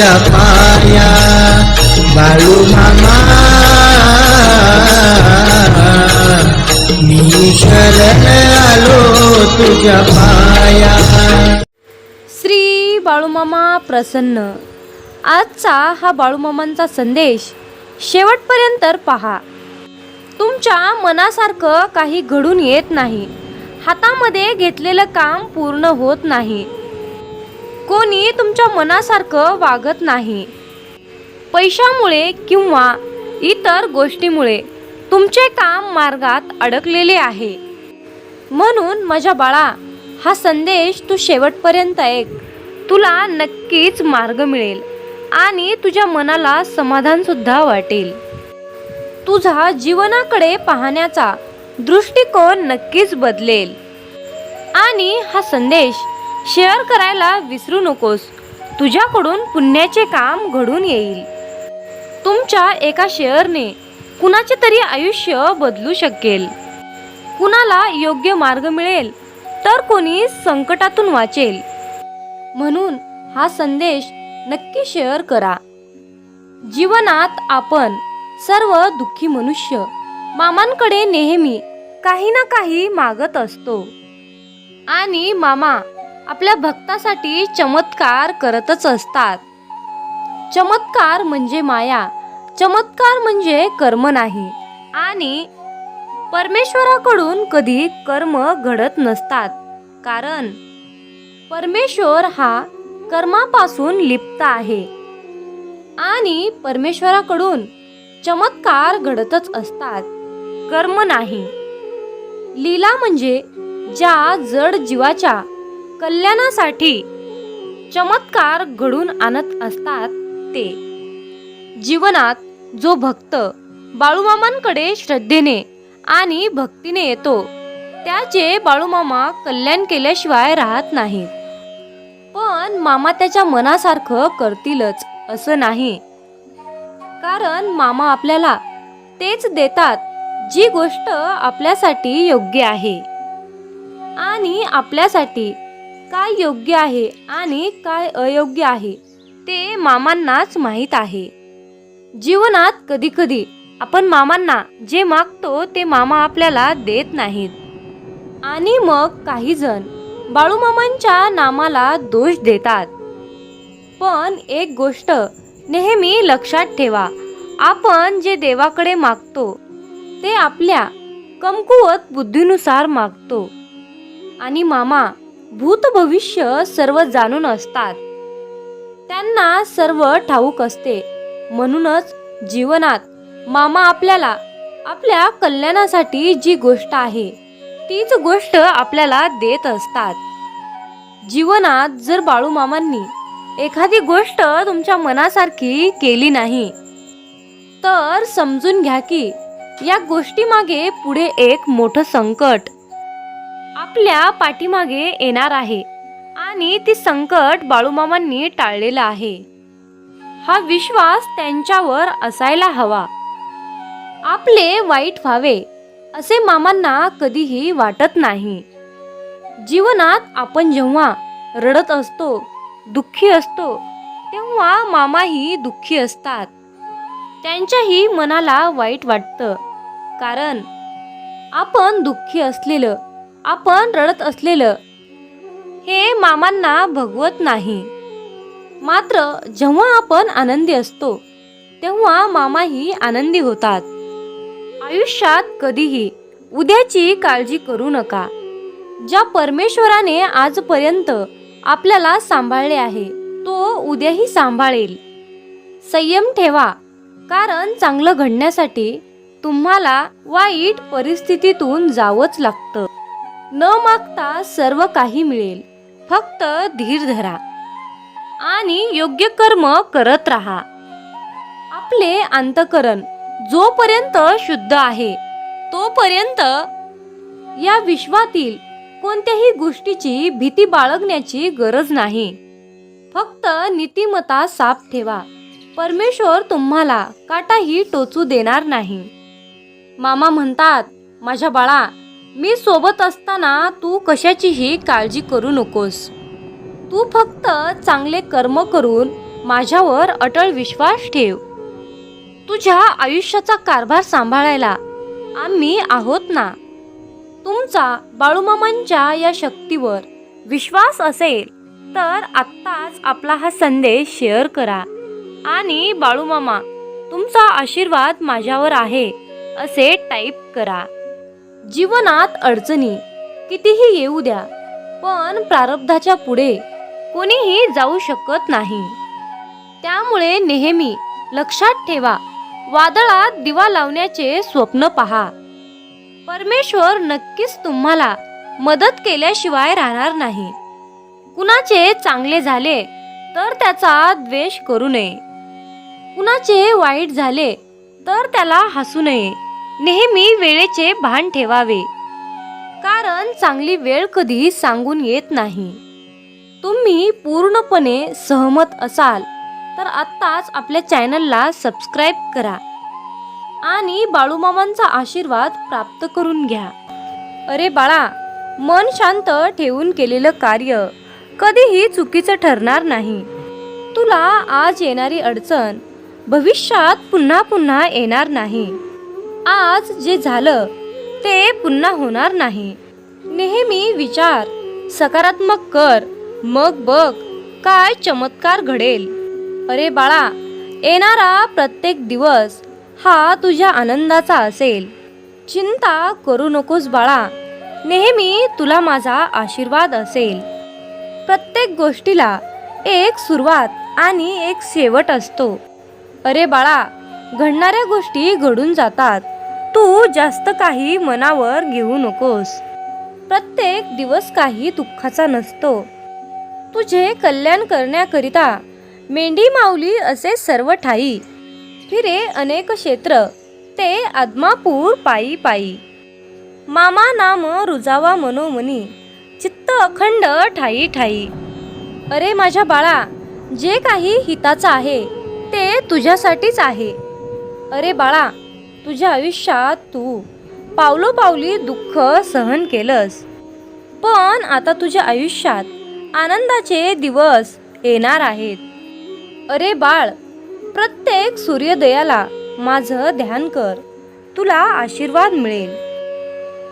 तुझ्या पाया बाळू मामा. मी शरण आलो तुझ्या पाया. श्री बाळूमामा प्रसन्न. आजचा हा बाळूमामांचा संदेश शेवटपर्यंत पहा. तुमच्या मनासारखं काही घडून येत नाही. हातामध्ये घेतलेलं काम पूर्ण होत नाही. कोणी तुमच्या मनासारखं वागत नाही. पैशामुळे किंवा इतर गोष्टीमुळे तुमचे काम मार्गात अडकलेले आहे. म्हणून माझ्या बाळा हा संदेश तू शेवटपर्यंत ऐक. तुला नक्कीच मार्ग मिळेल आणि तुझ्या मनाला समाधानसुद्धा वाटेल. तुझा जीवनाकडे पाहण्याचा दृष्टिकोन नक्कीच बदलेल. आणि हा संदेश शेअर करायला विसरू नकोस. तुझ्याकडून पुण्याचे काम घडून येईल. तुमच्या एका शेअरने कुणाचे तरी आयुष्य बदलू शकेल. कुणाला योग्य मार्ग मिळेल तर कोणी संकटातून वाचेल. म्हणून हा संदेश नक्की शेअर करा. जीवनात आपण सर्व दुःखी मनुष्य मामांकडे नेहमी काही ना काही मागत असतो. आणि मामा आपल्या भक्तासाठी चमत्कार करतच असतात. चमत्कार म्हणजे माया. चमत्कार म्हणजे कर्म नाही. आणि परमेश्वराकडून कधी कर्म घडत नसतात. कारण परमेश्वर हा कर्मापासून लिप्त आहे. आणि परमेश्वराकडून चमत्कार घडतच असतात. कर्म नाही. लीला म्हणजे ज्या जड जीवाच्या कल्याणासाठी चमत्कार घडून आणत असतात ते. जीवनात जो भक्त बाळूमामांकडे श्रद्धेने आणि भक्तीने येतो त्याचे बाळूमामा कल्याण केल्याशिवाय राहत नाहीत पण मामा त्याच्या मनासारखं करतीलच असं नाही. कारण मामा आपल्याला तेच देतात जी गोष्ट आपल्यासाठी योग्य आहे. आणि आपल्यासाठी काय योग्य आहे आणि काय अयोग्य आहे ते मामांनाच माहीत आहे. जीवनात कधीकधी आपण मामांना जे मागतो ते मामा आपल्याला देत नाहीत. आणि मग काही जण बाळूमामांच्या नामाला दोष देतात. पण एक गोष्ट नेहमी लक्षात ठेवा आपण जे देवाकडे मागतो ते आपल्या कमकुवत बुद्धीनुसार मागतो. आणि मामा भूत भविष्य सर्व जाणून असतात. त्यांना सर्व ठाऊक असते. म्हणूनच जीवनात मामा आपल्याला आपल्या कल्याणासाठी जी गोष्ट आहे तीच गोष्ट आपल्याला देत असतात. जीवनात जर बाळू मामांनी एखादी गोष्ट तुमच्या मनासारखी केली नाही तर समजून घ्या की या गोष्टीमागे पुढे एक मोठं संकट आपल्या पाठीमागे येणार आहे आणि ती संकट बाळूमामांनी टाळलेलं आहे. हा विश्वास त्यांच्यावर असायला हवा. आपले वाईट व्हावे असे मामांना कधीही वाटत नाही. जीवनात आपण जेव्हा रडत असतो दुःखी असतो तेव्हा मामाही दुःखी असतात. त्यांच्याही मनाला वाईट वाटतं कारण आपण दुःखी असलेलं आपण रडत असलेलं हे मामांना भगवत नाही. मात्र जेव्हा आपण आनंदी असतो तेव्हा मामाही आनंदी होतात. आयुष्यात कधीही उद्याची काळजी करू नका. ज्या परमेश्वराने आजपर्यंत आपल्याला सांभाळले आहे तो उद्याही सांभाळेल. संयम ठेवा कारण चांगलं घडण्यासाठी तुम्हाला वाईट परिस्थितीतून जावंच लागतं. न मागता सर्व काही मिळेल. फक्त धीर धरा आणि योग्य कर्म करत राहा. आपले अंतकरण जोपर्यंत शुद्ध आहे तोपर्यंत या विश्वातील कोणत्याही गोष्टीची भीती बाळगण्याची गरज नाही. फक्त नीतिमता साफ ठेवा. परमेश्वर तुम्हाला काटाही टोचू देणार नाही. मामा म्हणतात माझ्या बाळा मी सोबत असताना तू कशाचीही काळजी करू नकोस. तू फक्त चांगले कर्म करून माझ्यावर अटळ विश्वास ठेव. तुझ्या आयुष्याचा कारभार सांभाळायला आम्ही आहोत ना? तुमचा बाळूमामांच्या या शक्तीवर विश्वास असेल तर आत्ताच आपला हा संदेश शेअर करा. आणि बाळूमामा तुमचा आशीर्वाद माझ्यावर आहे असे टाईप करा. जीवनात अडचणी कितीही येऊ द्या पण प्रारब्धाच्या पुढे कोणीही जाऊ शकत नाही. त्यामुळे नेहमी लक्षात ठेवा वादळात दिवा लावण्याचे स्वप्न पहा. परमेश्वर नक्कीच तुम्हाला मदत केल्याशिवाय राहणार नाही. कुणाचे चांगले झाले तर त्याचा द्वेष करू नये. कुणाचे वाईट झाले तर त्याला हसू नये. नेहमी वेळेचे भान ठेवावे. कारण चांगली वेळ कधी सांगून येत नाही. तुम्ही पूर्णपणे सहमत असाल तर आत्ताच आपल्या चॅनलला सबस्क्राईब करा. आणि बाळूमामांचा आशीर्वाद प्राप्त करून घ्या. अरे बाळा मन शांत ठेवून केलेलं कार्य कधीही चुकीचं ठरणार नाही. तुला आज येणारी अडचण भविष्यात पुन्हा पुन्हा येणार नाही. आज जे झालं ते पुन्हा होणार नाही. नेहमी विचार सकारात्मक कर मग बघ काय चमत्कार घडेल. अरे बाळा येणारा प्रत्येक दिवस हा तुझ्या आनंदाचा असेल. चिंता करू नकोस बाळा नेहमी तुला माझा आशीर्वाद असेल. प्रत्येक गोष्टीला एक सुरुवात आणि एक शेवट असतो. अरे बाळा घडणाऱ्या गोष्टी घडून जातात. तू जास्त काही मनावर घेऊ नकोस. प्रत्येक दिवस काही दुःखाचा नसतो. तुझे कल्याण करण्याकरिता मेंढी माऊली असे सर्व ठाई फिरे अनेक क्षेत्र ते आदमापूर पायी पायी. मामा नाम रुजावा मनोमनी चित्त अखंड ठाई ठाई. अरे माझ्या बाळा जे काही हिताचं आहे ते तुझ्यासाठीच आहे. अरे बाळा तुझ्या आयुष्यात तू पावलोपावली दुःख सहन केलंस. पण आता तुझ्या आयुष्यात आनंदाचे दिवस येणार आहेत. अरे बाळ प्रत्येक सूर्योदयाला माझं ध्यान कर. तुला आशीर्वाद मिळेल.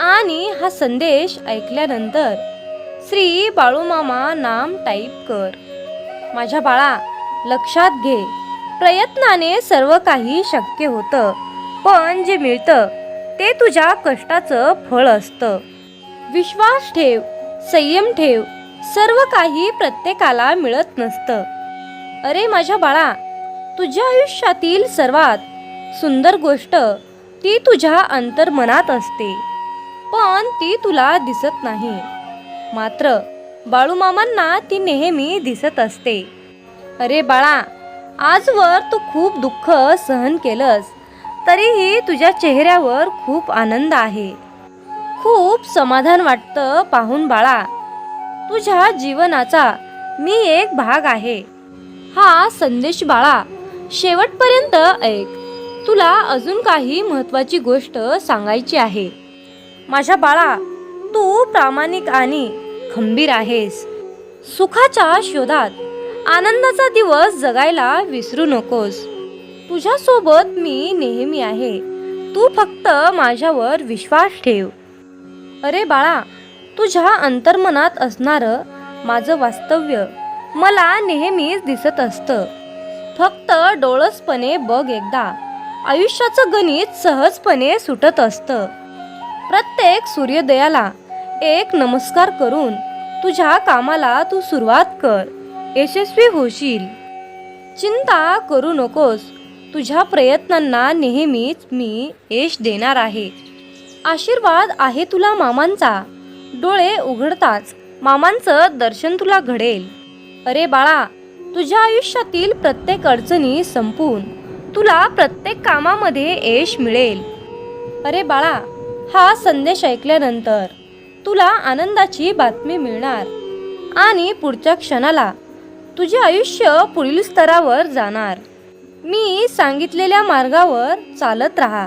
आणि हा संदेश ऐकल्यानंतर श्री बाळूमामा नाम टाईप कर. माझ्या बाळा लक्षात घे. प्रयत्नाने सर्व काही शक्य होतं. पण जे मिळतं ते तुझ्या कष्टाचं फळ असतं. विश्वास ठेव संयम ठेव सर्व काही प्रत्येकाला मिळत नसतं. अरे माझ्या बाळा तुझ्या आयुष्यातील सर्वात सुंदर गोष्ट ती तुझ्या अंतर्मनात असते. पण ती तुला दिसत नाही. मात्र बाळूमामांना ती नेहमी दिसत असते. अरे बाळा आजवर तू खूप दुःख सहन केलंस. तरीही तुझ्या चेहऱ्यावर खूप आनंद आहे. खूप समाधान वाटतं पाहून बाळा. तुझ्या जीवनाचा मी एक भाग आहे. हा संदेश बाळा शेवटपर्यंत ऐक. तुला अजून काही महत्त्वाची गोष्ट सांगायची आहे. माझ्या बाळा तू प्रामाणिक आणि खंबीर आहेस. सुखाच्या शोधात आनंदाचा दिवस जगायला विसरू नकोस. तुझ्यासोबत मी नेहमी आहे. तू फक्त माझ्यावर विश्वास ठेव. अरे बाळा तुझ्या अंतर्मनात असणारं माझं वास्तव्य मला नेहमीच दिसत असतं. फक्त डोळसपणे बघ एकदा. आयुष्याचं गणित सहजपणे सुटत असतं. प्रत्येक सूर्योदयाला एक नमस्कार करून तुझ्या कामाला तू सुरुवात कर. यशस्वी होशील. चिंता करू नकोस. तुझ्या प्रयत्नांना नेहमीच मी यश देणार आहे. आशीर्वाद आहे तुला मामांचा. डोळे उघडताच मामांचं दर्शन तुला घडेल. अरे बाळा तुझ्या आयुष्यातील प्रत्येक अडचणी संपून तुला प्रत्येक कामामध्ये यश मिळेल. अरे बाळा हा संदेश ऐकल्यानंतर तुला आनंदाची बातमी मिळणार आणि पुढच्या क्षणाला तुझे आयुष्य पुढील स्तरावर जाणार. मी सांगितलेल्या मार्गावर चालत राहा.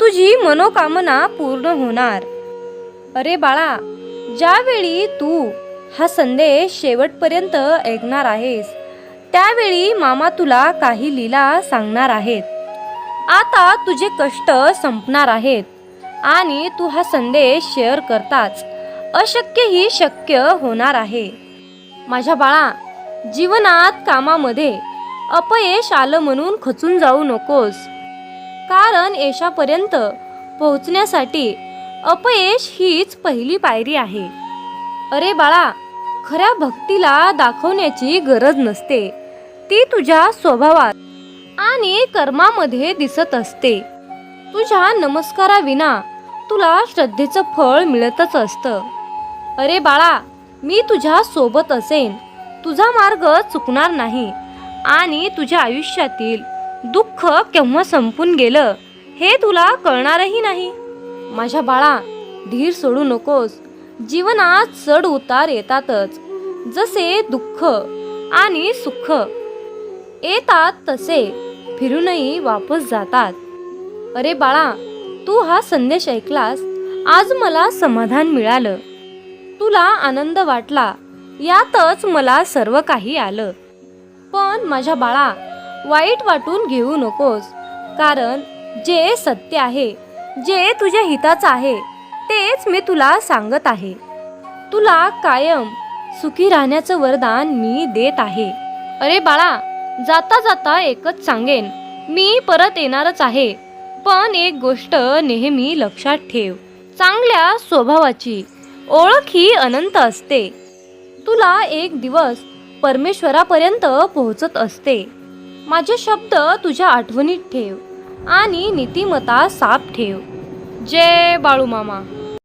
तुझी मनोकामना पूर्ण होणार. अरे बाळा ज्यावेळी तू हा संदेश शेवटपर्यंत ऐकणार आहेस त्यावेळी मामा तुला काही लीला सांगणार आहेत. आता तुझे कष्ट संपणार आहेत आणि तू हा संदेश शेअर करताच अशक्य ही शक्य होणार आहे. माझ्या बाळा जीवनात कामामध्ये अपयश आलं म्हणून खचून जाऊ नकोस. कारण यशापर्यंत पोहोचण्यासाठी अपयश हीच पहिली पायरी आहे. अरे बाळा खऱ्या भक्तीला दाखवण्याची गरज नसते. ती तुझ्या स्वभावात आणि कर्मामध्ये दिसत असते. तुझ्या नमस्काराविना तुला श्रद्धेचं फळ मिळतच असतं. अरे बाळा मी तुझ्या सोबत असेन. तुझा मार्ग चुकणार नाही. आणि तुझ्या आयुष्यातील दुःख केव्हा संपून गेलं हे तुला कळणारही नाही. माझ्या बाळा धीर सोडू नकोस. जीवनात चढ उतार येतातच. जसे दुःख आणि सुख येतात तसे फिरूनही वापस जातात. अरे बाळा तू हा संदेश ऐकलास आज मला समाधान मिळालं. तुला आनंद वाटला यातच मला सर्व काही आलं. पण माझ्या बाळा वाईट वाटून घेऊ नकोस. कारण जे सत्य आहे जे तुझ्या हिताचं आहे तेच मी तुला सांगत आहे. तुला कायम सुखी राहण्याचं वरदान मी देत आहे. अरे बाळा जाता जाता एकच सांगेन मी परत येणारच आहे. पण एक गोष्ट नेहमी लक्षात ठेव चांगल्या स्वभावाची ओळख ही अनंत असते. तुला एक दिवस परमेश्वरापर्यंत पोहोचत असते. माझे शब्द तुझ्या आठवणीत ठेव आणि नीतिमता साप ठेव. जय बाळूमामा.